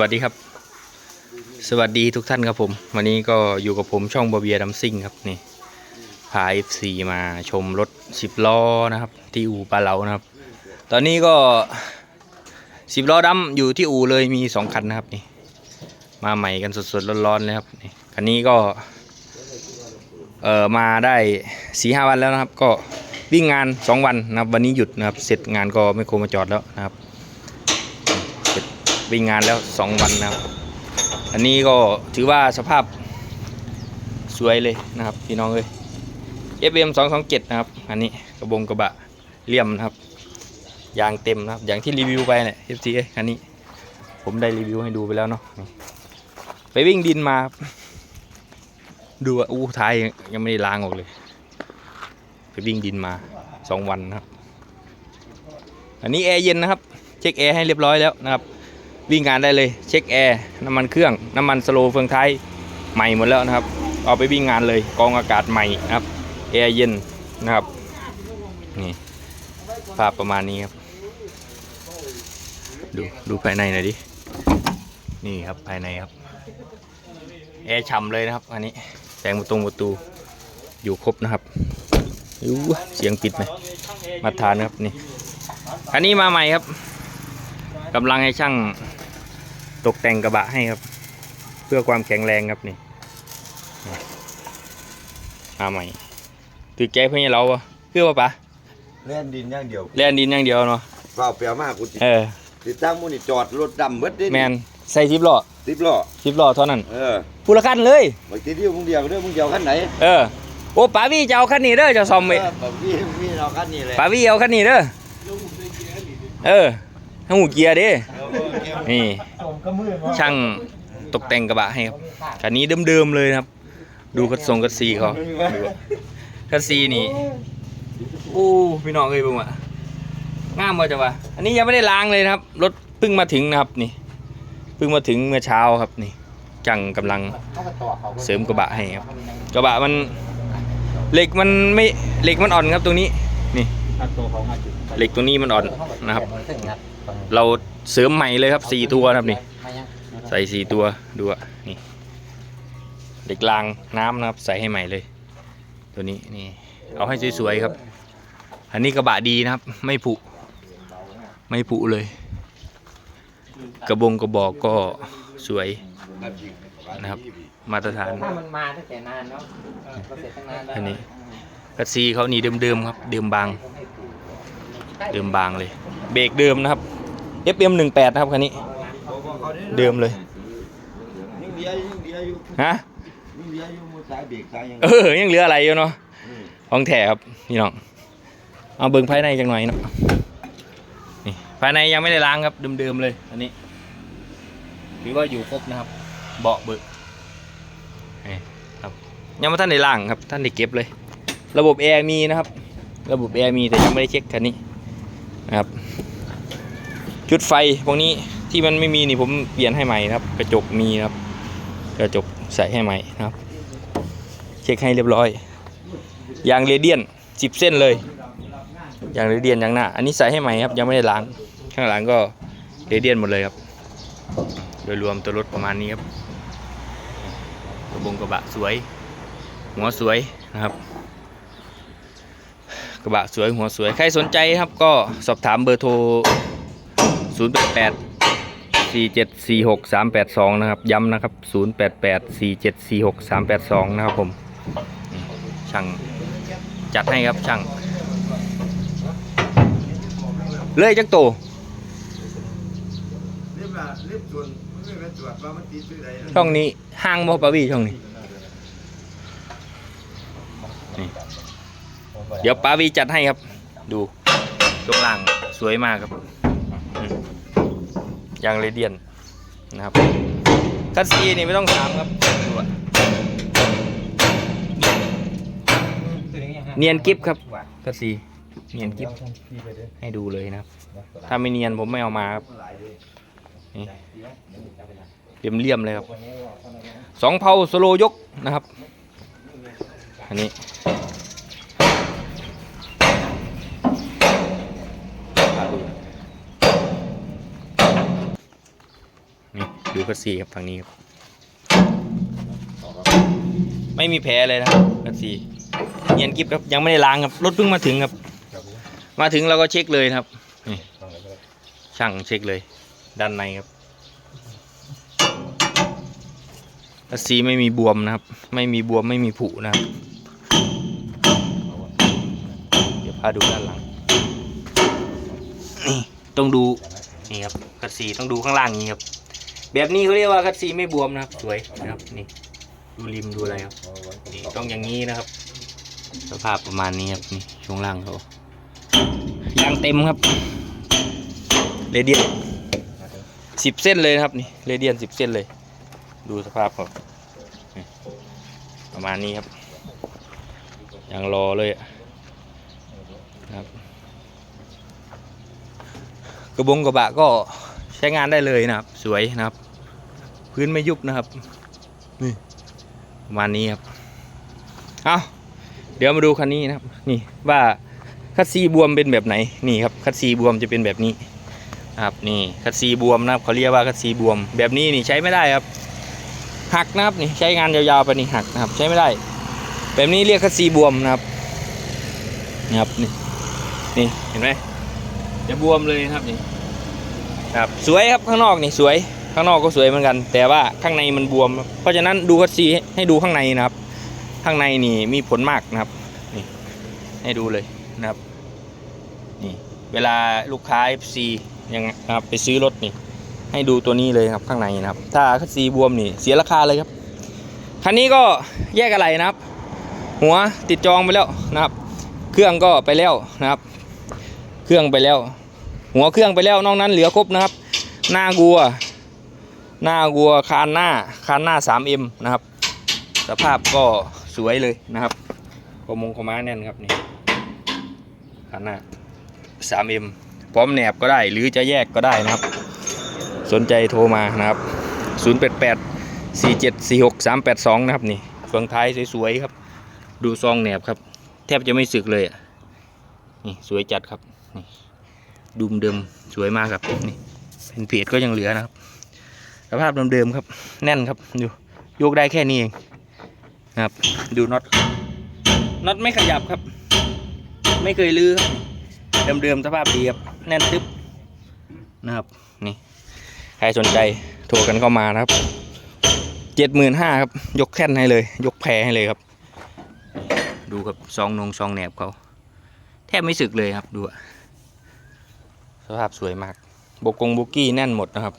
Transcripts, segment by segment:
วัสดีครับ สวัสดีทุกท่านครับผม วันนี้ก็อยู่กับผมช่องบาเบียดัมซิ่งครับนี่พา FC มาชมรถ10ล้อนะครับ ที่อู่ปลาเหลานะครับ ตอนนี้ก็10ล้อดำอยู่ที่อู่เลยมี2คันนะครับนี่มาใหม่กันสดๆร้อนๆเลยครับนี่คันนี้ก็เอ่อมาได้สี่ห้าวันแล้วนะครับ ก็วิ่งงาน2วันนะครับ วันนี้หยุดนะครับ เสร็จงานก็ไม่โคมาจอดแล้วนะครับ วิ่งงานแล้ว 2 วันนะครับ อันนี้ก็ถือว่าสภาพสวยเลยนะครับ พี่น้องเอ้ย FM 227 นะครับ อันนี้กระบงกระบะเลี่ยมนะครับยางเต็มนะครับ อย่างที่รีวิวไปแหละ FC เอ้ยอันนี้ ผมได้รีวิวให้ดูไปแล้วเนาะไปวิ่งดินมา ดูว่าอู้ท้ายยังไม่ได้ล้างออกเลย ไปวิ่งดินมา2วันนะครับ อันนี้แอร์เย็นนะครับ เช็คแอร์ให้เรียบร้อยแล้วนะครับ วิ่งงานได้เลยเช็คแอร์น้ำมันเครื่องน้ำมันสโลว์เฟืองท้ายใหม่หมดแล้วนะครับ เอาไปวิ่งงานเลยกองอากาศใหม่นะครับแอร์เย็นนะครับนี่ภาพประมาณนี้ครับ ดูดูภายในหน่อยดินี่ครับภายในครับแอร์ฉ่ำเลยนะครับ อันนี้แสงประตูประตูอยู่ครบนะครับอู้เสียงปิดไหมมาทานครับนี่อันนี้มาใหม่ครับกำลังให้ช่าง ตกแต่งกระบะให้ครับ เพื่อความแข็งแรงครับนี่มาใหม่ถือแก้เพื่อนเราปะเพื่อปะปะเล่นดินอย่างเดียวเล่นดินอย่างเดียวเนาะเปล่าเปล่ามากกูติเออติดตั้งมูนี่จอดรถดำเบิดเด้แมนใส่สิบล้อสิบล้อสิบล้อเท่านั้นเออพูละคันเลยบางทีที่มึงเดียวเด้อมึงเดียวคันไหนเออโอ้ป๋าวี่จะเอาคันนี้เด้อจะซ่อมไปเออแบบพี่พี่เราคันนี้เลยป๋าวี่เอาคันนี้เด้อเออทั้งหูเกียร์เด้นี่ ช่างตกแต่งกระบะให้ครับคันนี้เดิมๆเลยครับ ดูกระทรงกระซีเขากระซีนี่อู้พี่น้องเอ้ยบุ้งอะงามว่าจะวะอันนี้ยังไม่ได้ล้างเลยครับรถเพิ่งมาถึงนะครับนี่เพิ่งมาถึงเมื่อเช้าครับนี่จังกำลังเสริมกระบะให้ครับ กระบะมันเหล็กมันไม่เหล็กมันอ่อนครับตรงนี้นี่เหล็กตรงนี้มันอ่อนนะครับ เราเสริมใหม่เลยครับสี่ตัวครับนี่ ส่สี่ตัวดูอะนี่เหล็กรางน้ำนะครับ ใส่ให้ใหม่เลย ตัวนี้นี่ เอาให้สวยๆครับ อันนี้กระบะดีนะครับ ไม่ผุไม่ผุเลย กระบงกระบอกก็สวยนะครับ มาตรฐานถ้ามันมาตั้งแต่นานเนาะก็เสร็จตั้งนานแล้วอันนี้กระซีเขานี่เดิมๆครับ เดิมบาง เดิมบางเลย เบรกเดิมนะครับ FM 18 นะครับคันนี้ เดิมเลย ยิ่งเดียวยิ่งเดียว อยู่ฮะยิ่งเดียวอยู่มือซ้ายเบรกซ้ายยังเออยังเหลืออะไรอยู่เนาะของแถครับพี่น้องเอาเบิ่งภายในจังหน่อยเนาะนี่ภายในยังไม่ได้ล้างครับเดิมๆเลย อันนี้ถือว่าอยู่ครบนะครับ เบาะเบิกนี่ครับยังไม่ท่านได้ล้างครับ ท่านได้เก็บเลย ระบบแอร์มีนะครับ ระบบแอร์มีแต่ยังไม่ได้เช็คคันนี้นะครับ จุดไฟพวกนี้ที่มันไม่มีนี่ผมเปลี่ยนให้ใหม่นะครับ กระจกมีนะครับ กระจกใส่ให้ใหม่นะครับ เช็คให้เรียบร้อยยางเรเดียนสิบเส้นเลยยางเรเดียนยางหน้า อันนี้ใส่ให้ใหม่ครับ ยังไม่ได้ล้าง ข้างหลังก็เรเดียนหมดเลยครับ โดยรวมตัวรถประมาณนี้ครับกระบงกระบะสวย หัวสวยนะครับ กระบะสวยหัวสวย ใครสนใจครับก็สอบถามเบอร์โทร 0 8 8 สี่เจ็ดสี่หกสามแปดสองนะครับ ย้ำนะครับศูนย์แปดแปดสี่เจ็ดสี่หกสามแปดสองนะครับผมช่างจัดให้ครับช่างเลยจักโตช่องนี้ห้างโมอปาวีช่องนี้เดี๋ยวปาวีจัดให้ครับ ดูตรงล่างสวยมากครับ ยางเรเดียนนะครับคัสซีนี่ไม่ต้องถามครับดูอะเนียนกิฟครับคัสซีเนียนกิฟให้ดูเลยนะครับ ถ้าไม่เนียนผมไม่เอามาครับนี่เลี่ยมเลี่ยมๆเลยครับสองเผาสโลยกนะครับ อันนี้ ดูคัสซีครับฝั่งนี้ครับ ไม่มีแผลเลยนะครับคัสซีเนียนกิฟครับยังไม่ได้ล้างครับรถเพิ่งมาถึงครับ มาถึงเราก็เช็คเลยนะครับนี่ช่างเช็คเลย ด้านในครับคัสซีไม่มีบวมนะครับ ไม่มีบวมไม่มีผุนะครับ เดี๋ยวพาดูด้านหลังนี่ต้องดูนี่ครับคัสซีต้องดูข้างล่างนี้ครับ แบบนี้เขาเรียกว่าคัสซีไม่บวมนะครับ สวยนะครับนี่ดูริมดูอะไรครับนี่ต้องอย่างนี้นะครับ สภาพประมาณนี้ครับนี่ช่วงล่างเขายางเต็มครับเรเดียนสิบเส้นเลยครับนี่เรเดียนสิบเส้นเลย ดูสภาพเขานี่ประมาณนี้ครับยังรอเลยอะนะครับกระบงกระบะก็ใช้งานได้เลยนะครับ สวยนะครับ พื้นไม่ยุบนะครับ นี่ประมาณนี้ครับ เอาเดี๋ยวมาดูคันนี้นะครับ นี่ว่าคัดซีบวมเป็นแบบไหน นี่ครับ คัดซีบวมจะเป็นแบบนี้นะครับนี่คัดซีบวมนะครับเขาเรียกว่าคัดซีบวม แบบนี้นี่ใช้ไม่ได้ครับ หักนะครับนี่ใช้งานยาวๆไปนี่หักนะครับ ใช้ไม่ได้ แบบนี้เรียกคัดซีบวมนะครับนะครับนี่นี่เห็นไหมจะบวมเลยนะครับนี่ครับสวยครับข้างนอกนี่สวย ข้างนอกก็สวยเหมือนกัน แต่ว่าข้างในมันบวม เพราะฉะนั้นดูคัดซีให้ดูข้างในนะครับ ข้างในนี่มีผลมากนะครับนี่ให้ดูเลยนะครับนี่เวลาลูกค้า FC ยังนะครับไปซื้อรถนี่ ให้ดูตัวนี้เลยครับข้างในนะครับ ถ้าคัสซีบวมนี่เสียราคาเลยครับคันนี้ก็แยกอะไรนะครับ หัวติดจองไปแล้วนะครับ เครื่องก็ไปแล้วนะครับ เครื่องไปแล้ว หัวเครื่องไปแล้วนอกนั้นเหลือครบนะครับหน้ากัว หน้ากัวคานหน้าคานหน้า 3M นะครับ สภาพก็สวยเลยนะครับกมงกม้าแน่นครับนี่คานหน้า 3M พร้อมแหนบก็ได้หรือจะแยกก็ได้นะครับ สนใจโทรมานะครับ 088 4746 382 นะครับนี่เฟืองท้ายสวยๆครับ ดูซองแหนบครับ แทบจะไม่สึกเลยอะนี่สวยจัดครับนี่ดุมเดิมสวยมากครับนี่เป็นเพจก็ยังเหลือนะครับ ภาพเดิมๆครับ แน่นครับดูโยกได้แค่นี้เองนะครับ ดูน็อตน็อตไม่ขยับครับ ไม่เคยลื้อครับเดิมๆสภาพดีครับแน่นตึ๊บนะครับนี่ใครสนใจโทรกันเข้ามานะครับเจ็ดหมื่นห้าครับ ยกแค่นให้เลย ยกแพรให้เลยครับ ดูครับซองนงซองแหนบเขาแทบไม่สึกเลยครับดูสภาพสวยมากบกกงบุกี้แน่นหมดนะครับ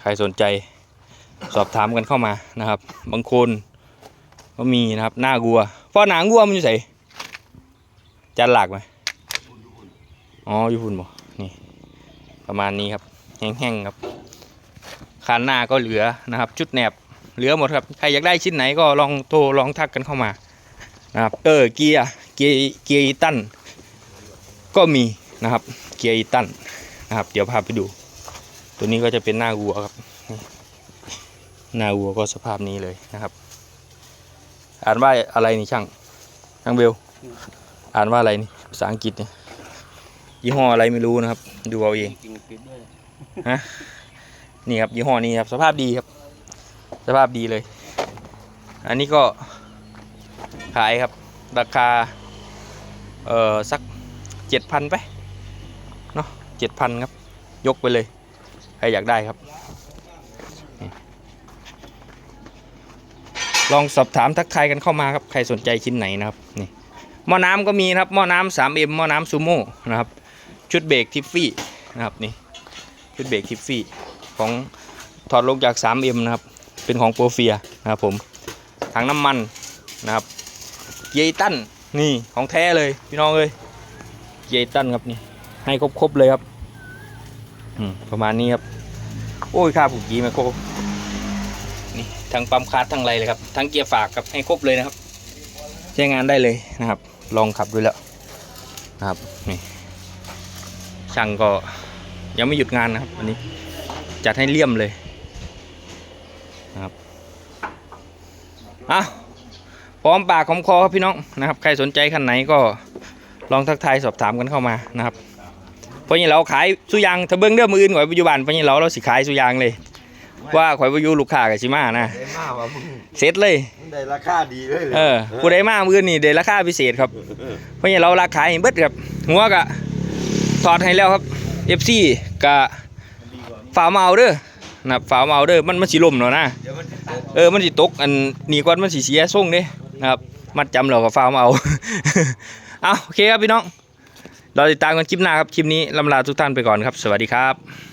ใครสนใจสอบถามกันเข้ามานะครับ บางคนก็มีนะครับ หน้างัวพ่อหนังงัวมันอยู่ใส่จานหลักไหมอ๋ออยู่พุ่นบ่นี่ ประมาณนี้ครับ แห้งๆครับคานหน้าก็เหลือนะครับ ชุดแหนบเหลือหมดครับ ใครอยากได้ชิ้นไหนก็ลองโทรลองทักกันเข้ามานะครับเออเกียร์เกียร์เกียร์ตันก็มีนะครับ เกียร์ตันนะครับ เดี๋ยวพาไปดู ตัวนี้ก็จะเป็นหน้าวัวครับนี่หน้าวัวก็สภาพนี้เลยนะครับ อ่านว่าอะไรนี่ช่าง ช่างเบล อ่านว่าอะไรนี่ภาษาอังกฤษเนี่ยยี่ห้ออะไรไม่รู้นะครับ ดูเอาเองจริงปิดด้วยฮะนี่ครับยี่ห้อนี้ครับ สภาพดีครับ สภาพดีเลย อันนี้ก็ขายครับ ราคา เอ่อ สักเจ็ดพันไป เนาะเจ็ดพันครับ ยกไปเลย ใครอยากได้ครับ ลองสอบถามทักทายกันเข้ามาครับ ใครสนใจชิ้นไหนนะครับนี่หม้อน้ำก็มีนะครับหม้อน้ำสามเอ็มหม้อน้ำซูโม่นะครับชุดเบรกทิฟฟี่นะครับนี่ชุดเบรกทิฟฟี่ของถอดลงจาก 3M นะครับ เป็นของโปรเฟียนะครับผมถังน้ำมันนะครับเยตันนี่ของแท้เลยพี่น้องเลยเยตันครับนี่ให้ครบๆเลยครับ ประมาณนี้ครับ โอ้ยค่าผูกกีไมโครนี่ทั้งปั๊มคาร์ดทั้งไรเลยครับ ทั้งเกียร์ฝากครับให้ครบเลยนะครับ ใช้งานได้เลยนะครับ ลองขับดูแล้วนะครับนี่ช่างก็ยังไม่หยุดงานนะครับวันนี้จัดให้เลี่ยมเลยนะครับอะพร้อมปากพร้อมคอครับพี่น้องนะครับ ใครสนใจคันไหนก็ลองทักทายสอบถามกันเข้ามานะครับ พราะงี้เราขายสุยางถ้าเบิ่งเด้อมืออื่นข่อยปัจจุบันเพราะงี้เราเราสิขายสุยางเลย ว่าข่อยบ่อยู่ลูกค้าก็สิมานะได้มากว่ามึงเสร็จเลยมึงได้ราคาดีเลยเออผู้ใดมามืออื่นนี่ได้ราคาพิเศษครับ เพราะงี้เราราคาให้เบิดครับหัวก็ถอดให้แล้วครับ FC ก็ฝากมาเอาเด้อนะครับฝากมาเอาเด้อมันมันสิล่มแล้วนะเดี๋ยวมันจะตกเออมันสิตกอันนี้ก่อนมันสิเสียทรงเด้นะครับมัดจำเราก็ฟ้าวมาเอาเอาโอเคครับพี่น้องเราติดตามกันคลิปหน้าครับ คลิปนี้ลำลาทุกท่านไปก่อนครับ สวัสดีครับ